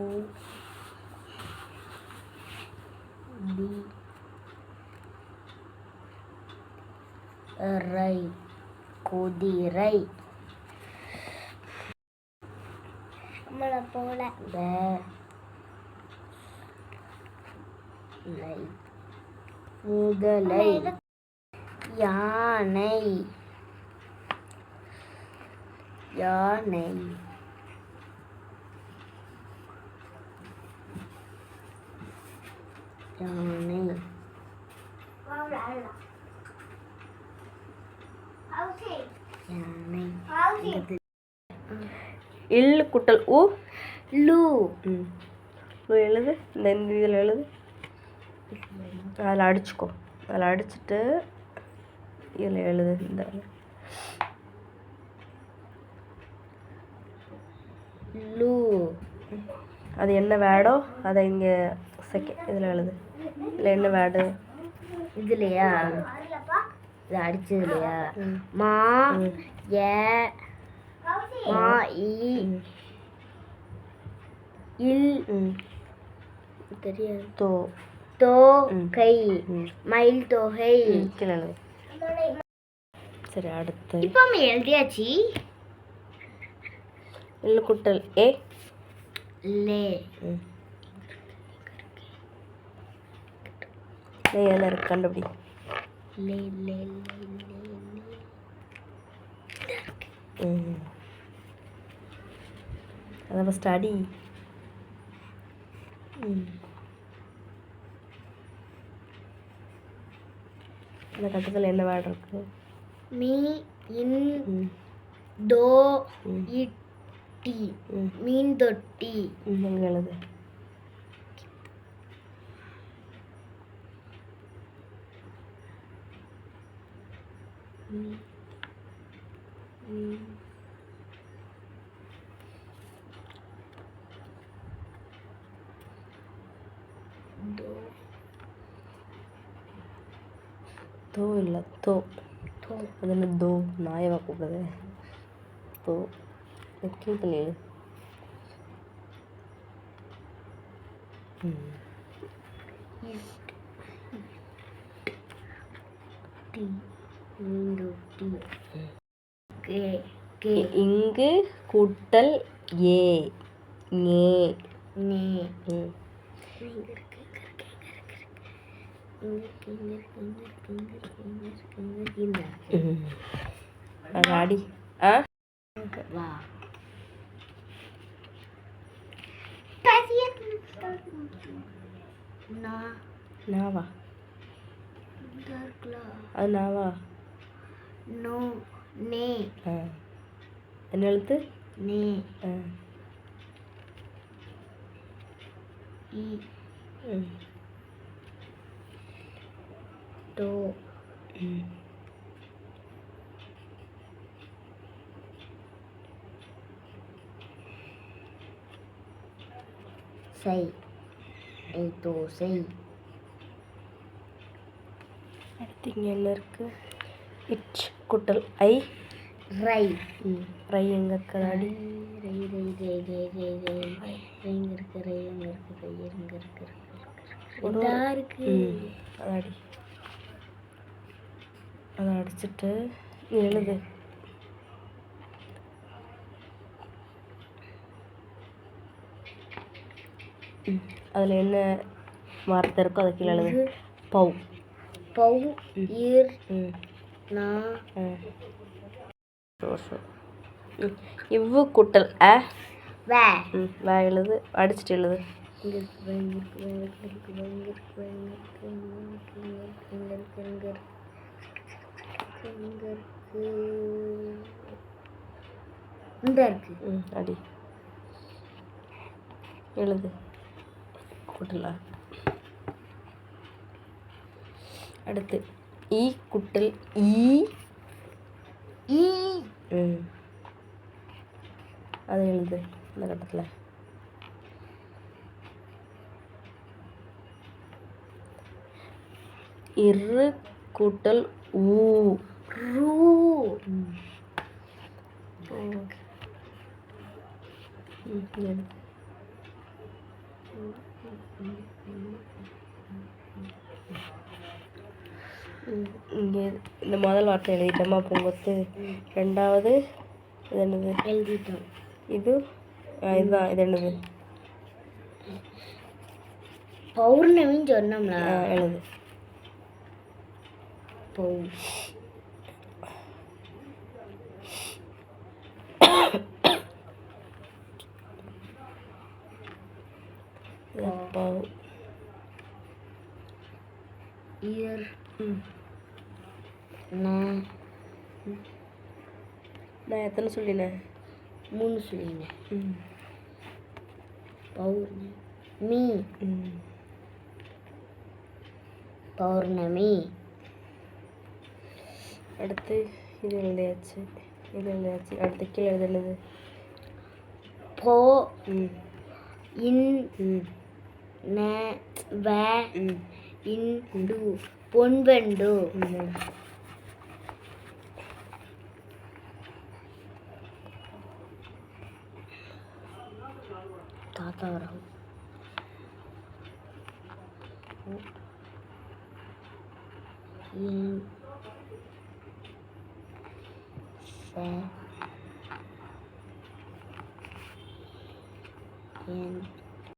கு. டி. ரை குதிரை. நம்மளை போல. முதலை. யானை. யானை. யானை இல் குட்டல். ஊ. லூ. ஊ எழுது. இந்த இந்த இதில் எழுது. அதில் அடிச்சுக்கோ. அதில் அடிச்சுட்டு இதில் எழுது. இந்த. லூ. அது என்ன வேடோ அதை இங்கே செகண்ட் இதில் எழுது. இதில் என்ன வேடு இதுலையா? இது அடிச்சதுலையா? ம். மா. ஏ மா இ இல் தெரியாது. தோ. தோ. கை மயில் தொகை. சரி அடுத்து. இப்போ எழுதியாச்சு. இல் குட்டல். ஏ? லே. ഞാൻ ഇറക്കണ്ട പിടി അതപ്പോൾ സ്റ്റഡി இந்த கட்டத்தில் என்ன வேர்டு இருக்கு மீ இன் தோ இட்டி மீன் தொட்டி எழுது தோ இல்லை தோ. தோ. அது என்ன தோ? நாயவா கூப்பிடுது தோ. எழுது ம். இங்கு கூட்டல் ஏ நே நே ராடி ஆ வா நாவா அது நாவா നു നേ. എന്നെഴുത്ത് അടുത്ത് ഇങ്ങനെ ഇറ്റ് குட்டல். ஐ. ரை. ரை எங்கே இருக்குது அடி. ரை ரை ரை ரை ரை ரை ரை. எங்கே இருக்குது ரை எங்கே இருக்குது ரை எங்கே இருக்குது இருக்கு அதை அடி. அதை அடிச்சுட்டு எழுது. அதில் என்ன வார்த்தை இருக்கோ அதை கீழே எழுது. பவு பவு ஈர் இவ்வு கூட்டல் ஆ வே. வே எழுது அடிச்சுட்டு எழுது. அடி. எழுது. கூட்டலா? அடுத்து. ഈ കുട്ടിൽ ഈ അത് എഴുത് എന്ന ഘട്ടത്തിലെ. ഇറ് കൂട്ടൽ ഊ. Mm-hmm. இங்கே இந்த முதல் வார்த்தை எழுதிட்டோமா? பூங்கொத்து. ரெண்டாவது இது என்னது? எழுதிட்டோம். இது இதுதான் இது என்னது? பௌர்ணமின்னு சொன்னோம்ல. எழுது பௌ பௌ இயர். நான் நான் எத்தனை சொல்லினேன் மூணு சொல்லினேன். ம். பௌர்ணமி. மீ. பௌர்ணமி. அடுத்து இது எழுதியாச்சு. இது எழுதியாச்சு. அடுத்து கீழே எழுது என்னது போ. இன். ந. வ. ம். இண்டு ಪೊನ್ಬೆಂಡು ತಾತ ಅವರ in